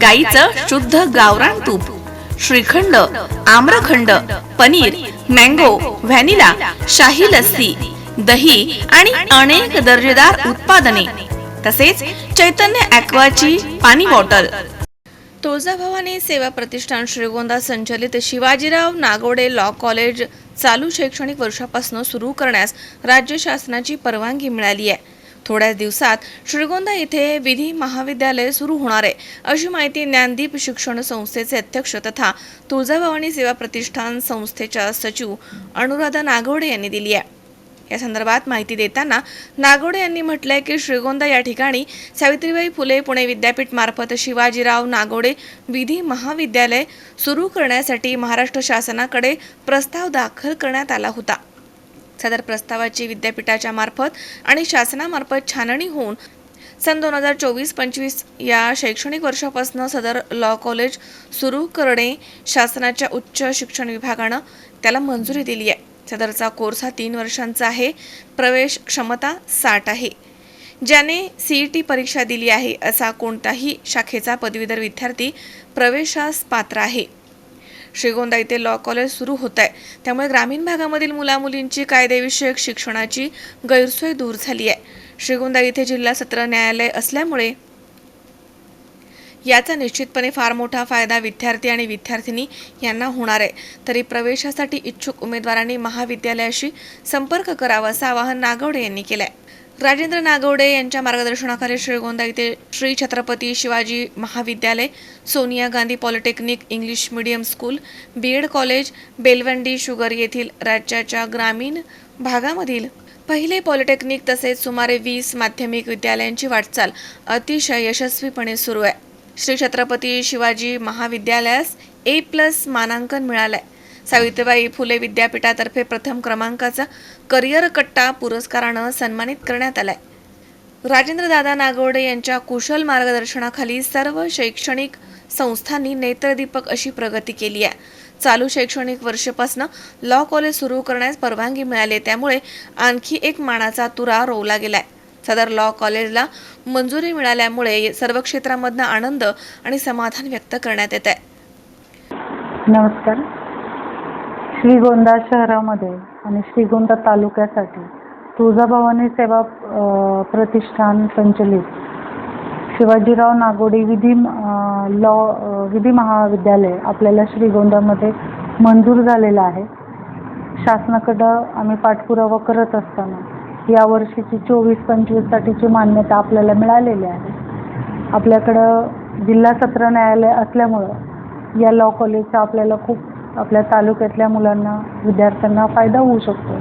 गाईचं शुद्ध गावरान तूप श्रीखंड आम्रखंड पनीर मँगो व्हॅनिला शाही लस्सी दही आणि अनेक दर्जेदार उत्पादने तसेच चैतन्य ॲक्वाची पाणी बॉटल. तुळजाभवानी सेवा प्रतिष्ठान श्रीगोंदा संचलित शिवाजीराव नागोडे लॉ कॉलेज चालू शैक्षणिक वर्षापासून सुरू करण्यास राज्य शासनाची परवानगी मिळाली आहे. थोड्याच दिवसात श्रीगोंदा येथे विधी महाविद्यालय सुरू होणार आहे. अशी माहिती ज्ञानदीप शिक्षण संस्थेचे अध्यक्ष तथा तुळजाभवानी सेवा प्रतिष्ठान संस्थेच्या सचिव अनुराधा नागवडे यांनी दिली आहे. या संदर्भात माहिती देताना नागोडे यांनी म्हटलंय की श्रीगोंदा या ठिकाणी सावित्रीबाई फुले पुणे विद्यापीठ मार्फत शिवाजीराव नागोडे विधी महाविद्यालय सुरू करण्यासाठी महाराष्ट्र शासनाकडे प्रस्ताव दाखल करण्यात आला होता. सदर प्रस्तावाची विद्यापीठाच्या मार्फत आणि शासनामार्फत छाननी होऊन सन दोन हजार चोवीस पंचवीस या शैक्षणिक वर्षापासून सदर लॉ कॉलेज सुरू करणे शासनाच्या उच्च शिक्षण विभागानं त्याला मंजुरी दिली आहे. सदरचा कोर्स हा तीन वर्षांचा आहे. प्रवेश क्षमता साठ आहे. ज्याने ई टी परीक्षा दिली आहे असा कोणताही शाखेचा पदवीधर विद्यार्थी प्रवेशास पात्र आहे. श्रीगोंदा येथे लॉ कॉलेज सुरू होत आहे त्यामुळे ग्रामीण भागामधील मुलामुलींची कायदेविषयक शिक्षणाची गैरसोय दूर झाली आहे. श्रीगोंदा येथे जिल्हा सत्र न्यायालय असल्यामुळे याचा निश्चितपणे फार मोठा फायदा विद्यार्थी आणि विद्यार्थिनी यांना होणार आहे. तरी प्रवेशासाठी इच्छुक उमेदवारांनी महाविद्यालयाशी संपर्क करावा असं आवाहन नागवडे यांनी केलं आहे राजेंद्र नागवडे यांच्या मार्गदर्शनाखाली श्रीगोंदा येथे श्री छत्रपती शिवाजी महाविद्यालय Sonia Gandhi polytechnic English medium school B Ed college Belwandi sugar येथील राज्याच्या ग्रामीण भागामधील पहिले पॉलिटेक्निक तसेच सुमारे वीस माध्यमिक विद्यालयांची वाटचाल अतिशय यशस्वीपणे सुरू आहे. श्री छत्रपती शिवाजी महाविद्यालयास ए प्लस मानांकन मिळालं आहे सावित्रीबाई फुले विद्यापीठातर्फे प्रथम क्रमांकाचा करिअर कट्टा पुरस्कारानं सन्मानित करण्यात आलाय. राजेंद्र दादा नागवडे यांच्या कुशल मार्गदर्शनाखाली सर्व शैक्षणिक संस्थांनी नेत्रदीपक अशी प्रगती केली आहे. चालू शैक्षणिक वर्षापासून लॉ कॉलेज सुरू करण्यास परवानगी मिळाली आहे. त्यामुळे आणखी एक मानाचा तुरा रोवला गेलाय. सदर लॉ कॉलेजला मंजुरी मिळाल्यामुळे सर्व क्षेत्रामधनं आनंद आणि समाधान व्यक्त करण्यात येत आहे. नमस्कार. श्रीगोंदा शहरामध्ये आणि श्रीगोंदा तालुक्यासाठी तुळजाभवानी सेवा प्रतिष्ठान संचलित. शिवाजीराव नागोडे विधी लॉ विधी महाविद्यालय आपल्याला श्रीगोंदामध्ये मंजूर झालेलं आहे. शासनाकडं आम्ही पाठपुरावा करत असताना या वर्षीची चोवीस पंचवीससाठीची मान्यता आपल्याला मिळालेली आहे. आपल्याकडं जिल्हा सत्र न्यायालय असल्यामुळं या लॉ कॉलेजचा आपल्याला खूप आपल्या तालुक्यातल्या मुलांना विद्यार्थ्यांना फायदा होऊ शकतो.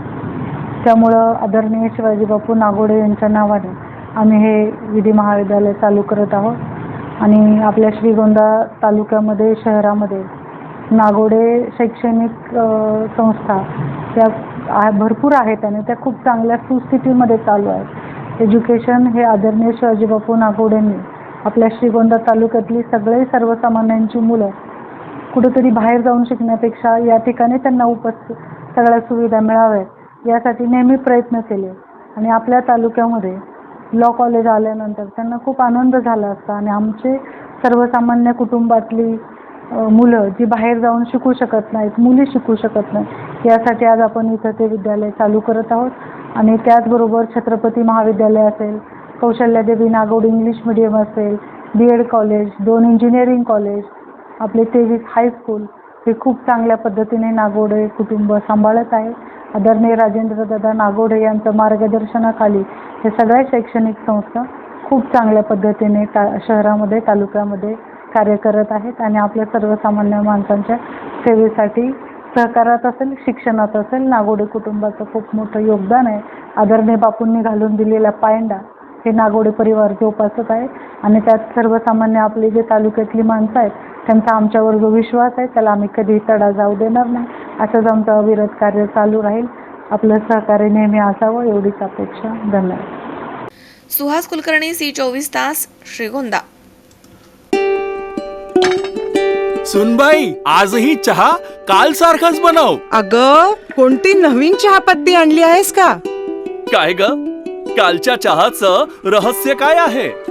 त्यामुळं आदरणीय शिवाजी बापू नागोडे यांच्या नावाने आम्ही हे विधी महाविद्यालय चालू करत आहोत. आणि आपल्या श्रीगोंदा तालुक्यामध्ये शहरामध्ये नागोडे शैक्षणिक संस्था त्या भरपूर आहेत आणि त्या खूप चांगल्या सुस्थितीमध्ये चालू आहेत. एज्युकेशन हे आदरणीय शिवाजी बापू नागोडेंनी आपल्या श्रीगोंदा तालुक्यातली सगळे सर्वसामान्यांची मुलं कुठेतरी बाहेर जाऊन शिकण्यापेक्षा या ठिकाणी त्यांना उपस्थित सगळ्या सुविधा मिळाव्यात यासाठी नेहमी प्रयत्न केले. आणि आपल्या तालुक्यामध्ये लॉ कॉलेज आल्यानंतर त्यांना खूप आनंद झाला असता आणि आमचे सर्वसामान्य कुटुंबातली मुलं जी बाहेर जाऊन शिकू शकत नाहीत मुली शिकू शकत नाहीत यासाठी आज आपण इथं ते विद्यालय चालू करत आहोत. आणि त्याचबरोबर छत्रपती महाविद्यालय असेल कौशल्यादेवी नागोड इंग्लिश मिडियम असेल बी एड कॉलेज दोन इंजिनिअरिंग कॉलेज आपले तेवीस हायस्कूल हे खूप चांगल्या पद्धतीने नागोडे कुटुंब सांभाळत आहे. आदरणीय राजेंद्र दादा नागोडे यांचं मार्गदर्शनाखाली हे सगळ्या शैक्षणिक संस्था खूप चांगल्या पद्धतीने ता शहरामध्ये तालुक्यामध्ये कार्य करत आहेत आणि आपल्या सर्वसामान्य माणसांच्या सेवेसाठी सहकारात असेल शिक्षणात असेल नागोडे कुटुंबाचं खूप मोठं योगदान आहे. आदरणीय बापूंनी घालून दिलेला पायंडा हे नागोडे परिवारचे जोपासत आहे. आणि त्यात सर्वसामान्य आपले जे तालुक्यातली माणसं आहेत त्यांचा आमच्यावर जो विश्वास आहे त्याला आम्ही कधी तडा जाऊ देणार नाही. असंच आमचं अविरत कार्य चालू राहील. आपलं सहकार्य नेहमी असावं एवढीच अपेक्षा. धन्यवाद. सुहास कुलकर्णी सी चोवीस तास श्रीगोंदा. सुनबाई आजही चहा काल सारखाच बनव. अग कोणती नवीन चहापत्ती आणली आहेस का? काय ग? कालच्या चहाचं रहस्य काय आहे?